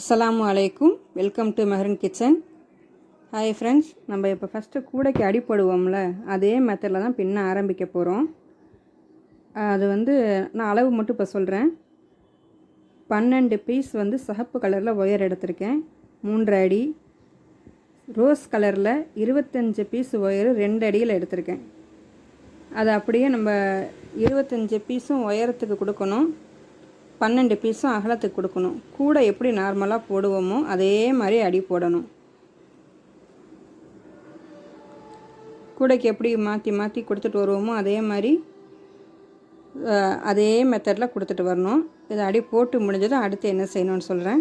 அஸ்ஸலாமு அலைக்கும் welcome to Mehran kitchen hi friends நம்ம இப்போ ஃபஸ்ட்டு கூடைக்கு அடிப்படுவோம்ல அதே மெத்தடில் தான் பின்ன ஆரம்பிக்க போகிறோம் அது வந்து நான் அளவு மட்டும் இப்போ சொல்கிறேன் பன்னெண்டு பீஸ் வந்து சகப்பு கலரில் ஒயர் எடுத்திருக்கேன். மூன்று அடி. ரோஸ் கலரில் இருபத்தஞ்சி பீஸ் ஒயர் ரெண்டு அடியில் எடுத்திருக்கேன். அது அப்படியே நம்ம இருபத்தஞ்சி பீஸும் உயரத்துக்கு கொடுக்கணும். பன்னெண்டு பீஸும் அகலத்துக்கு கொடுக்கணும். கூடை எப்படி நார்மலாக போடுவோமோ அதே மாதிரி அடி போடணும். கூடைக்கு எப்படி மாற்றி மாற்றி கொடுத்துட்டு வருவோமோ அதே மாதிரி அதே மெத்தடில் கொடுத்துட்டு வரணும். இதை அடி போட்டு முடிஞ்சதும் அடுத்து என்ன செய்யணும்னு சொல்கிறேன்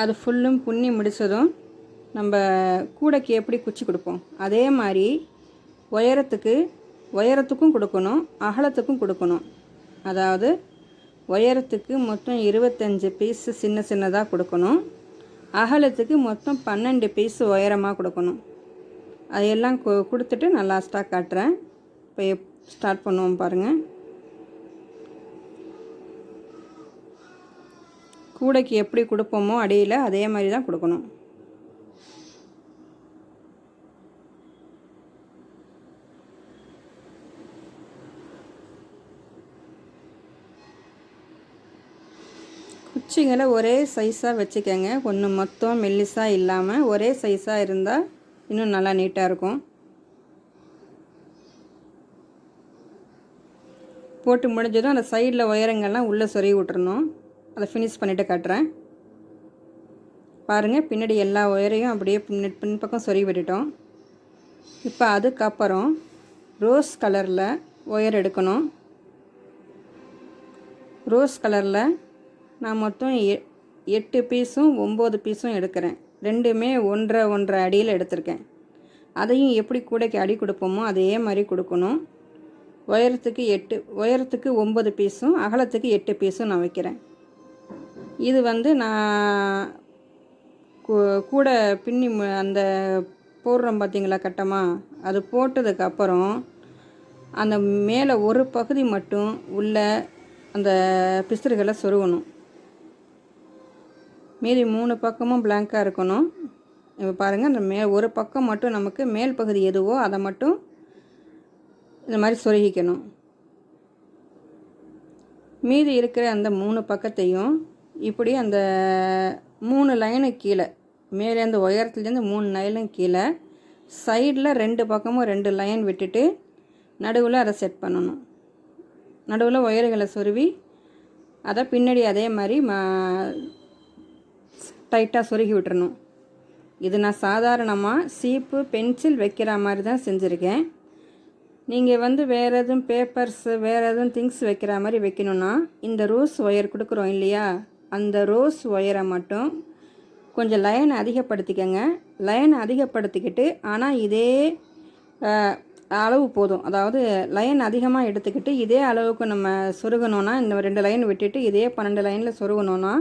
அது ஃபுல்லும் புண்ணி முடித்ததும் நம்ம கூடைக்கு எப்படி குச்சி கொடுப்போம்? அதே மாதிரி உயரத்துக்கு உயரத்துக்கும் கொடுக்கணும் அகலத்துக்கும் கொடுக்கணும். அதாவது உயரத்துக்கு மொத்தம் இருபத்தஞ்சி பீஸு சின்ன சின்னதாக கொடுக்கணும். அகலத்துக்கு மொத்தம் பன்னெண்டு பீஸு உயரமாக கொடுக்கணும். அதையெல்லாம் கொடுத்துட்டு நான் லாஸ்ட்டாக காட்டுறேன். இப்போ ஸ்டார்ட் பண்ணுவோம் பாருங்கள் கூடைக்கு எப்படி கொடுப்போமோ அடியில் அதே மாதிரி தான் கொடுக்கணும். குச்சிங்களை ஒரே சைஸாக வச்சுக்கோங்க. ஒன்று மொத்தம் மெல்லிஸாக இல்லாமல் ஒரே சைஸாக இருந்தால் இன்னும் நல்லா நீட்டாக இருக்கும். போட்டு முடிஞ்சதும் அந்த சைடில் உயரங்கள்லாம் உள்ளே சொருகி விட்டுறணும். அதை ஃபினிஷ் பண்ணிவிட்டு காட்டுறேன். பாருங்கள் பின்னாடி எல்லா ஒயரையும் அப்படியே பின் பின்பக்கம் சொறி விட்டுட்டோம். இப்போ அதுக்கப்புறம் ரோஸ் கலரில் ஒயர் எடுக்கணும். ரோஸ் கலரில் நான் மொத்தம் எ எட்டு பீஸும் ஒம்பது பீஸும் எடுக்கிறேன். ரெண்டுமே ஒன்றரை ஒன்றரை அடியில் எடுத்திருக்கேன். அதையும் எப்படி கூடைக்கு அடி கொடுப்போமோ அதே மாதிரி கொடுக்கணும். உயரத்துக்கு எட்டு உயரத்துக்கு ஒம்பது பீஸும் அகலத்துக்கு எட்டு பீஸும் நான் வைக்கிறேன். இது வந்து நான் கூ- கூட பின்னி அந்த போடுறோம் பார்த்தீங்களா கட்டமாக அது போட்டதுக்கப்புறம் அந்த மேலே ஒரு பகுதி மட்டும் உள்ள அந்த பிசுறுகளை சொருகணும். மீதி மூணு பக்கமும் பிளாங்காக இருக்கணும். இப்போ பாருங்கள் அந்த மே ஒரு பக்கம் மட்டும் நமக்கு மேல் பகுதி எதுவோ அதை மட்டும் இந்த மாதிரி சொருகிக்கணும். மீதி இருக்கிற அந்த மூணு பக்கத்தையும் இப்படி அந்த மூணு லைனு கீழே மேலேருந்து உயரத்துலேருந்து மூணு லைனும் கீழே சைடில் ரெண்டு பக்கமும் ரெண்டு லைன் விட்டுட்டு நடுவில் அதை செட் பண்ணணும். நடுவில் ஒயர்களை சொருவி அதை பின்னாடி அதே மாதிரி மா டைட்டாக சொருகி விட்டுறணும். இது நான் சாதாரணமாக சீப்பு பென்சில் வைக்கிற மாதிரி தான் செஞ்சுருக்கேன். நீங்கள் வந்து வேறு எதுவும் பேப்பர்ஸு வேறு எதுவும் திங்ஸ் வைக்கிற மாதிரி வைக்கணுன்னா இந்த ரோஸ் ஒயர் கொடுக்குறோம் இல்லையா? அந்த ரோஸ் ஒயரை மட்டும் கொஞ்சம் லைன் அதிகப்படுத்திக்கங்க. லைன் அதிகப்படுத்திக்கிட்டு ஆனால் இதே அளவு போதும். அதாவது லைன் அதிகமாக எடுத்துக்கிட்டு இதே அளவுக்கு நம்ம சொருகணுன்னா இந்த ரெண்டு லைன் விட்டுட்டு இதே பன்னெண்டு லைனில் சொருகணுன்னா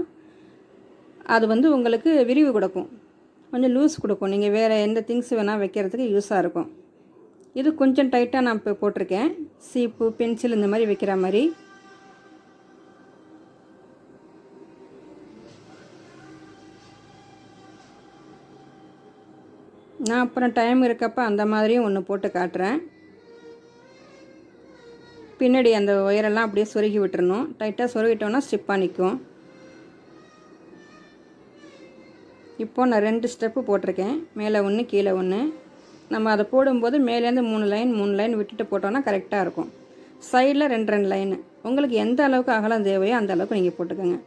அது வந்து உங்களுக்கு விரிவு கொடுக்கும். கொஞ்சம் லூஸ் கொடுக்கும். நீங்கள் வேறு எந்த திங்ஸ் வேணால் வைக்கிறதுக்கு யூஸாக இருக்கும். இது கொஞ்சம் டைட்டாக நான் இப்போ போட்டிருக்கேன். சீப்பு பென்சில் இந்த மாதிரி வைக்கிற மாதிரி. நான் அப்புறம் டைம் இருக்கப்ப அந்த மாதிரியும் ஒன்று போட்டு காட்டுறேன். பின்னாடி அந்த ஒயரெல்லாம் அப்படியே சொருகி விட்டுறணும். டைட்டாக சொருகிட்டோன்னா ஸ்டிப்பாக நிற்கும் இப்போ நான் ரெண்டு ஸ்டெப்பு போட்டிருக்கேன். மேலே ஒன்று கீழே ஒன்று நம்ம அதை போடும்போது மேலேருந்து மூணு லைன் மூணு லைன் விட்டுட்டு போட்டோன்னா கரெக்டாக இருக்கும். சைடில் ரெண்டு ரெண்டு லைனு உங்களுக்கு எந்த அளவுக்கு அகலம் தேவையோ அந்த அளவுக்கு நீங்கள் போட்டுக்கோங்க.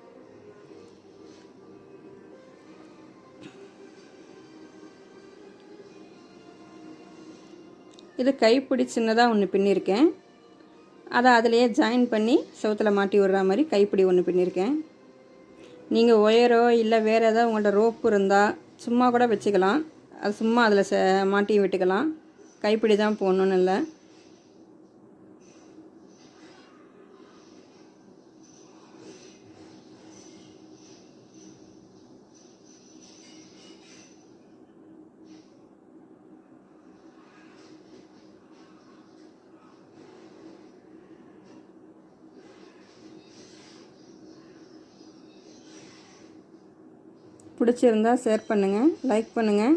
இது கைப்பிடி சின்னதாக ஒன்று பின்னிருக்கேன். அதை அதிலேயே ஜாயின் பண்ணி செவத்தில் மாட்டி விடுற மாதிரி கைப்பிடி ஒன்று பின்னிருக்கேன். நீங்கள் ஒயரோ இல்லை வேறு ஏதாவது உங்கள்கிட்ட ரோப்பு இருந்தால் சும்மா கூட வச்சுக்கலாம். அது சும்மா அதில் ச மாட்டி விட்டுக்கலாம். கைப்பிடி தான் போகணுன்னு இல்லை. பிடிச்சிருந்தா ஷேர் பண்ணுங்கள் லைக் பண்ணுங்கள்